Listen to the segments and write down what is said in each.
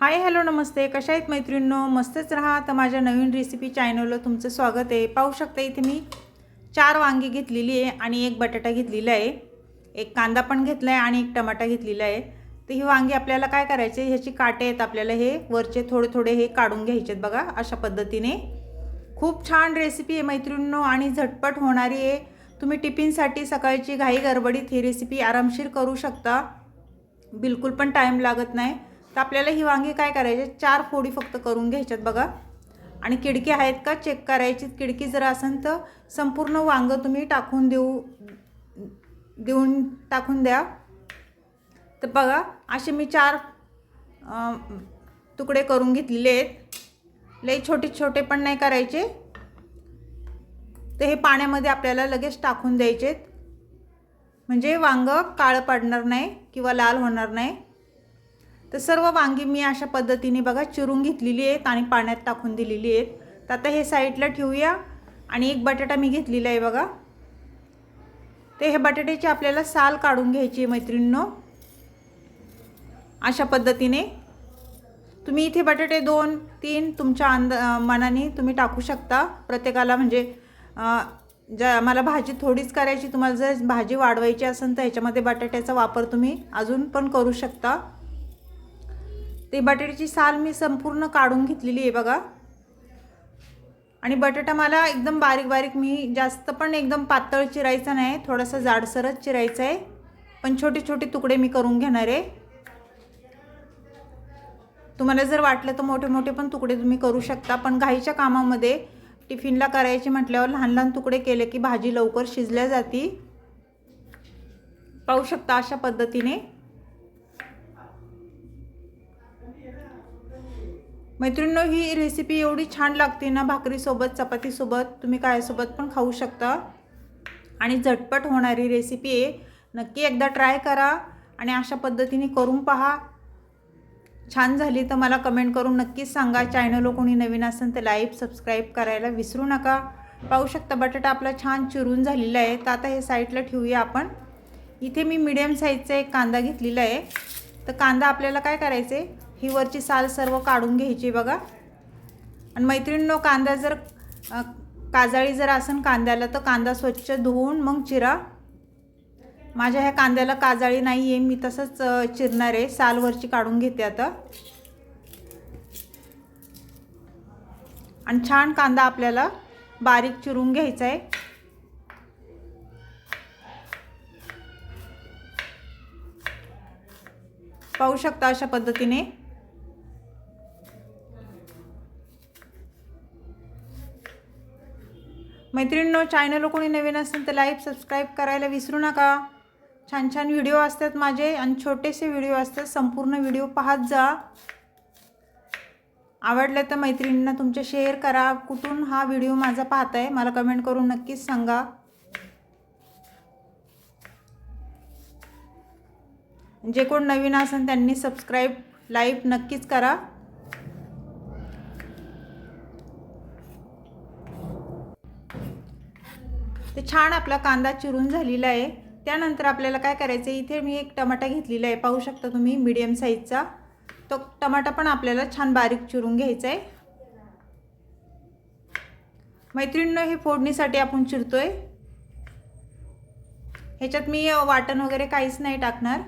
Hi hello नमस्ते. कशा आहेत मैत्रिणींनो? मस्तच राहा. तर माझ्या नवीन रेसिपी चॅनलला तुमचं स्वागत आहे. पाहू शकता इथे मी चार वांगी घेतलेली आहे आणि एक बटाटा घेतलेला आहे. एक कांदा पण घेतला आहे आणि एक टमाटा घेतलेला आहे. तर ही वांगी आपल्याला काय करायचे ह्याची काटे आहेत आपल्याला हे. वरचे थोडे थोडे हे काढून घ्यायचे आहेत बघा अशा पद्धतीने. खूप छान रेसिपी आहे मैत्रिणींनो आणि झटपट होणारी आहे. तुम्ही टिफिनसाठी सकाळची घाई गडबडीत ही रेसिपी आरामशीर करू शकता. बिलकुल पण टाईम लागत नाही. तर आपल्याला ही वांगी काय करायचे? चार फोडी फक्त करून घ्यायच्यात बघा. आणि किडकी आहेत का? चेक करायची किडकी जर असेल तर संपूर्ण वांगं तुम्ही टाकून देऊ देऊन टाकून द्या. तर बघा असे मी चार तुकडे करून घेतलेले आहेत. लई छोटे छोटे पण नाही करायचे. तर हे पाण्यामध्ये आपल्याला लगेच टाकून द्यायचे म्हणजे वांगं काळं पडणार नाही किंवा लाल होणार नाही. तर सर्व वांगी मी अशा पद्धतीने बघा चिरून घेतलेली आहेत आणि पाण्यात टाकून दिलेली आहेत. तर आता हे साईडला ठेवूया. आणि एक बटाटा मी घेतलेला आहे बघा. ते हे बटाट्याची आपल्याला साल काढून घ्यायची आहे मैत्रिणींनो. अशा पद्धतीने. तुम्ही इथे बटाटे दोन तीन तुमच्या अंद मनाने तुम्ही टाकू शकता. प्रत्येकाला म्हणजे ज्या मला भाजी थोडीच करायची तुम्हाला जर भाजी वाढवायची असेल तर ह्याच्यामध्ये बटाट्याचा वापर तुम्ही अजून पण करू शकता. ते बटाट्याची साल मी संपूर्ण काढून घेतलेली आहे बघा. आणि बटाटा मला एकदम बारीक बारीक मी जास्त पण एकदम पातळ चिरायचा नाही थोडासा जाडसरच चिरायचा आहे. पण छोटे छोटे तुकडे मी करून घेणार आहे. तुम्हाला जर वाटलं तर मोठे मोठे पण तुकडे तुम्ही करू शकता पण घाईच्या कामामध्ये टिफिनला करायचे म्हटल्यावर लहान लहान तुकडे केले की भाजी लवकर शिजल्या जाती. पाहू शकता अशा पद्धतीने. मैत्रिणींनो ही रेसिपी एवढी छान लागते ना भाकरीसोबत चपातीसोबत तुम्ही कायसोबत पण खाऊ शकता. आणि झटपट होणारी रेसिपी आहे. नक्की एकदा ट्राय करा आणि अशा पद्धतीने करून पहा. छान झाली तर मला कमेंट करून नक्कीच सांगा. चॅनलवर कोणी नवीन असेल तर लाईक सबस्क्राईब करायला विसरू नका. पाहू शकता बटाटा आपला छान चिरून झालेला आहे. तर आता हे साईडला ठेवूया आपण. इथे मी मिडियम साईजचा एक कांदा घेतलेला आहे. तर कांदा आपल्याला काय करायचं आहे ही वरची साल सर्व काढून घ्यायची बघा. आणि मैत्रिणींनो कांदा जर काजाळी जर असेल कांद्याला तर कांदा स्वच्छ धुवून मग चिरा. माझ्या ह्या कांद्याला काजाळी नाही आहे मी तसंच चिरणार आहे सालवरची काढून घेते आता. आणि छान कांदा आपल्याला बारीक चिरून घ्यायचा आहे पाहू शकता अशा पद्धतीने. मैत्रिणींनो चॅनल कोणी नवीन असेल तर लाईक सबस्क्राईब करायला विसरू नका. छान छान व्हिडिओ असतात माझे आणि छोटेसे व्हिडिओ असतात. संपूर्ण व्हिडिओ पाहत जा. आवडलं तर मैत्रिणींना तुमचे शेअर करा. कुठून हा व्हिडिओ माझा पाहताय मला कमेंट करून नक्कीच सांगा. जे कोण नवीन असेल त्यांनी सबस्क्राईब लाईक नक्कीच करा. ते छान आपला कांदा चिरून झालेला आहे. त्यानंतर आपल्याला काय करायचं आहे इथे मी एक टमाटा घेतलेला आहे. पाहू शकता तुम्ही मीडियम साईजचा तो टमाटा पण आपल्याला छान बारीक चिरून घ्यायचा आहे. मैत्रिणीनं हे फोडणीसाठी आपण चिरतोय. ह्याच्यात मी वाटण वगैरे काहीच नाही टाकणार.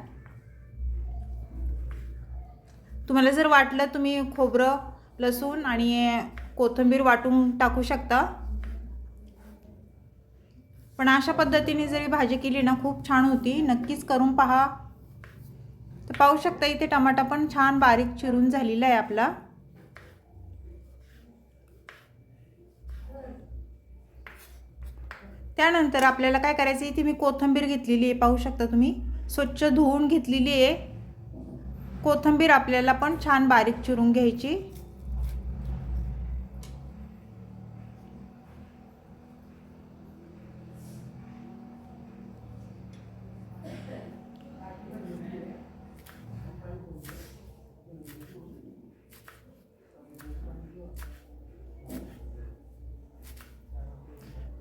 तुम्हाला जर वाटलं तुम्ही खोबरं लसूण आणि कोथिंबीर वाटून टाकू शकता. पण अशा पद्धतीने जरी भाजी केली ना खूप छान होती. नक्कीच करून पहा. तर पाहू शकता इथे टमाटा पण छान बारीक चिरून झालेला आहे आपला. त्यानंतर आपल्याला काय करायचं इथे मी कोथिंबीर घेतलेली आहे पाहू शकता तुम्ही. स्वच्छ धुवून घेतलेली आहे. कोथिंबीर आपल्याला पण छान बारीक चिरून घ्यायची.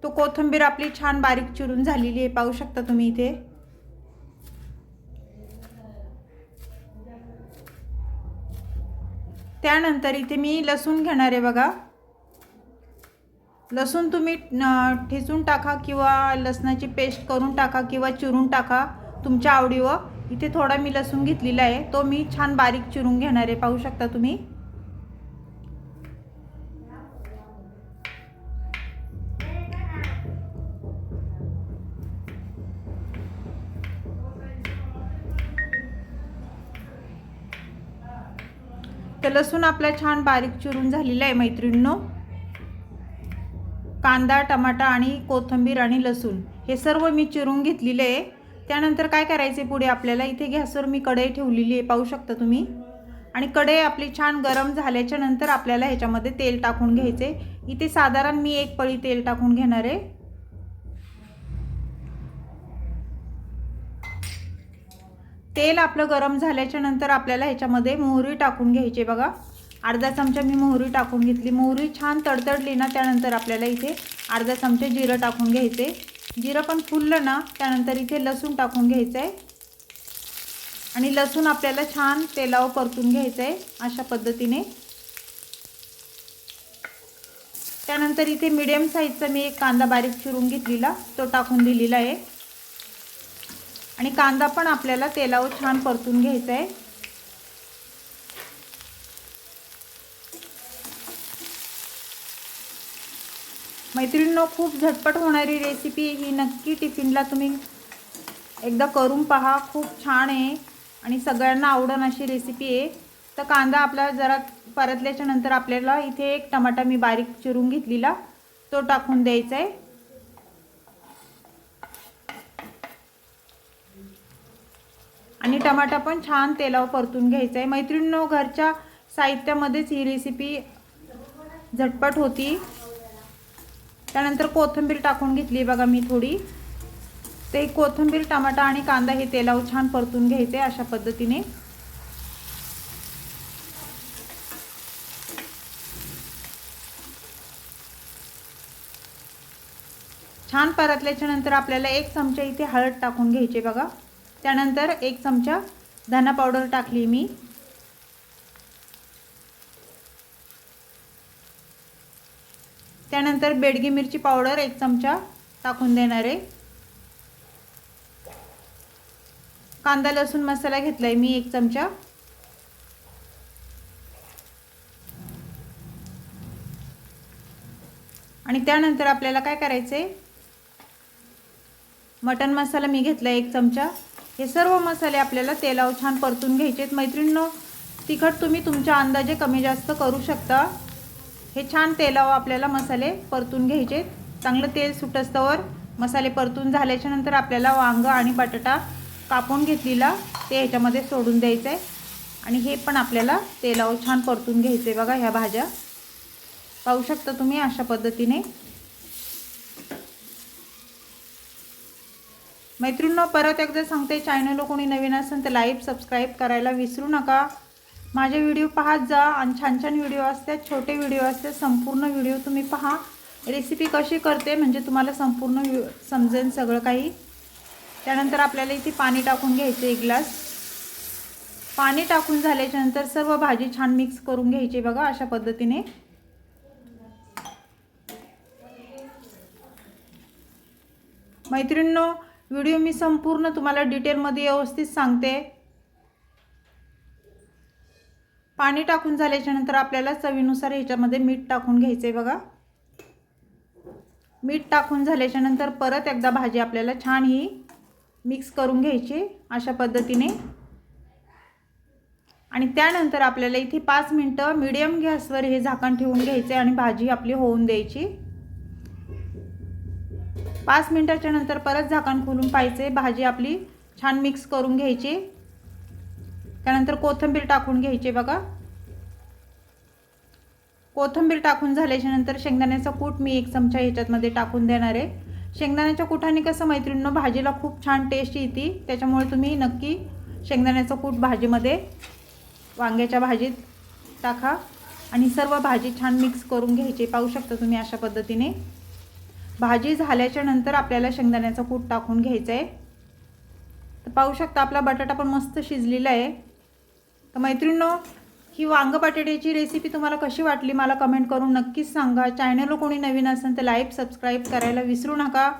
तो कोथिंबीर आपली छान बारीक चिरून झालेली आहे. पाहू शकता तुम्ही इथे? त्यानंतर इथे मी लसूण घेणार आहे बघा. लसूण तुम्ही ठेचून टाका किंवा लसणाची पेस्ट करून टाका किंवा चिरून टाका तुमच्या आवडीवर. इथे थोडा मी लसूण घेतलेला आहे. तो मी छान बारीक चिरून घेणार आहे. पाहू शकता तुम्ही? तर लसूण आपला छान बारीक चिरून झालेला आहे मैत्रिणींनो. कांदा टमाटा आणि कोथिंबीर आणि लसूण हे सर्व मी चिरून घेतलेले आहे. त्यानंतर काय करायचे पुढे आपल्याला? इथे गॅसवर मी कढई ठेवलेली आहे पाहू शकता तुम्ही. आणि कढई आपली छान गरम झाल्याच्यानंतर आपल्याला ह्याच्यामध्ये तेल टाकून घ्यायचे इथे साधारण मी एक पळी तेल टाकून घेणार आहे. तेल आपलं गरम झाल्याच्यानंतर आपल्याला ह्याच्यामध्ये मोहरी टाकून घ्यायची बघा. अर्धा चमचा मी मोहरी टाकून घेतली. मोहरी छान तडतडली ना त्यानंतर आपल्याला इथे अर्धा चमचा जिरं टाकून घ्यायचे जिरं पण फुललं ना त्यानंतर इथे लसूण टाकून घ्यायचं आहे. आणि लसूण आपल्याला छान तेलावर परतून घ्यायचं आहे अशा पद्धतीने. त्यानंतर इथे मिडियम साईजचा मी एक कांदा बारीक चिरून घेतलेला तो टाकून दिलेला आहे. आणि कांदा पण आपल्याला तेलावर छान परतून घ्यायचा आहे मैत्रिणींनो खूप झटपट होणारी रेसिपी ही नक्की टिफिनला तुम्ही एकदा करून पहा. खूप छान आहे आणि सगळ्यांना आवडण अशी रेसिपी आहे. तर कांदा आपला जरा परतल्याच्या नंतर आपल्याला इथे एक टमाटा मी बारीक चिरून घेतलेला तो टाकून द्यायचा आहे आणि टमाटा पण छान तेलावर परतून घ्यायचा आहे मैत्रिणींनो घरच्या साहित्यामध्येच ही रेसिपी झटपट होती. त्यानंतर कोथिंबीर टाकून घेतली बघा मी थोडी. ते कोथिंबीर टमाटा आणि कांदा हे तेलावर छान परतून घ्यायचे अशा पद्धतीने. छान परतल्याच्या नंतर आपल्याला एक चमचा इथे हळद टाकून घ्यायचे बघा. त्यानंतर एक चमचा धना पावडर टाकली मी. त्यानंतर बेडगी मिरची पावडर एक चमचा टाकून देणार आहे. कांदा लसूण मसाला घेतला आहे मी एक चमचा. आणि त्यानंतर आपल्याला काय करायचं आहे मटन मसाला मी घेतला एक चमचा. हे सर्व मसाले आपल्याला तेलावर छान परतून घ्यायचे आहेत. मैत्रिणींनो तिखट तुम्ही तुमच्या अंदाजे कमी जास्त करू शकता. हे छान तेलावर आपल्याला मसाले परतून घ्यायचे चांगलं तेल सुटस्तवर मसाले परतून झाल्याच्यानंतर आपल्याला वांगं आणि बटाटा कापून घेतलेला ते ह्याच्यामध्ये सोडून द्यायचं आहे आणि हे पण आपल्याला तेलावर छान परतून घ्यायचे बघा ह्या भाज्या. पाहू शकता तुम्ही अशा पद्धतीने. मैत्रिणींनो परत एकदा सांगते चॅनल कोणी नवीन असेल तर लाईव्ह सबस्क्राईब करायला विसरू नका. माझे व्हिडिओ पाहत जा आणि छान छान व्हिडिओ असतात छोटे व्हिडिओ असतात संपूर्ण व्हिडिओ तुम्ही पहा. रेसिपी कशी करते म्हणजे तुम्हाला संपूर्ण समजेल सगळं काही. त्यानंतर आपल्याला इथे पाणी टाकून घ्यायचं एक ग्लास पाणी टाकून झाल्याच्यानंतर सर्व भाजी छान मिक्स करून घ्यायची बघा अशा पद्धतीने. मैत्रिणींनो व्हिडिओ मी संपूर्ण तुम्हाला डिटेलमध्ये व्यवस्थित सांगते. पाणी टाकून झाल्याच्यानंतर आपल्याला चवीनुसार ह्याच्यामध्ये मीठ टाकून घ्यायचं आहे बघा. मीठ टाकून झाल्याच्यानंतर परत एकदा भाजी आपल्याला छान ही मिक्स करून घ्यायची अशा पद्धतीने. आणि त्यानंतर आपल्याला इथे पाच मिनटं मीडियम गॅसवर हे झाकण ठेवून घ्यायचे आणि भाजी आपली होऊन द्यायची. पाच मिनटाच्या नंतर परत झाकण खोलून पाहिजे भाजी आपली छान मिक्स करून घ्यायची. त्यानंतर कोथिंबीर टाकून घ्यायची बघा. कोथिंबीर टाकून झाल्याच्यानंतर शेंगदाण्याचा कूट मी एक चमचा ह्याच्यातमध्ये टाकून देणार आहे. शेंगदाण्याच्या कुठाने कसं मैत्रिणीनं भाजीला खूप छान टेस्ट येते. त्याच्यामुळे तुम्ही नक्की शेंगदाण्याचा कूट भाजीमध्ये वांग्याच्या भाजीत टाका. आणि सर्व भाजी छान मिक्स करून घ्यायची. पाहू शकता तुम्ही अशा पद्धतीने. भाजी झाल्याच्यानंतर आपल्याला शेंगदाण्याचा कूट टाकून घ्यायचा आहे तर पाहू शकता आपला बटाटा पण मस्त शिजलेला आहे. तर मैत्रिणींनो ही वांग बटाट्याची रेसिपी तुम्हाला कशी वाटली मला कमेंट करून नक्कीच सांगा. चॅनलवर कोणी नवीन असेल तर लाईक सबस्क्राईब करायला विसरू नका.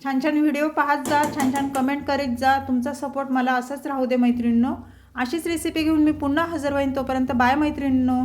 छान छान व्हिडिओ पाहत जा छान छान कमेंट करीत जा. तुमचा सपोर्ट मला असंच राहू दे मैत्रिणींनो. अशीच रेसिपी घेऊन मी पुन्हा हजर होईन तोपर्यंत बाय मैत्रिणींनो.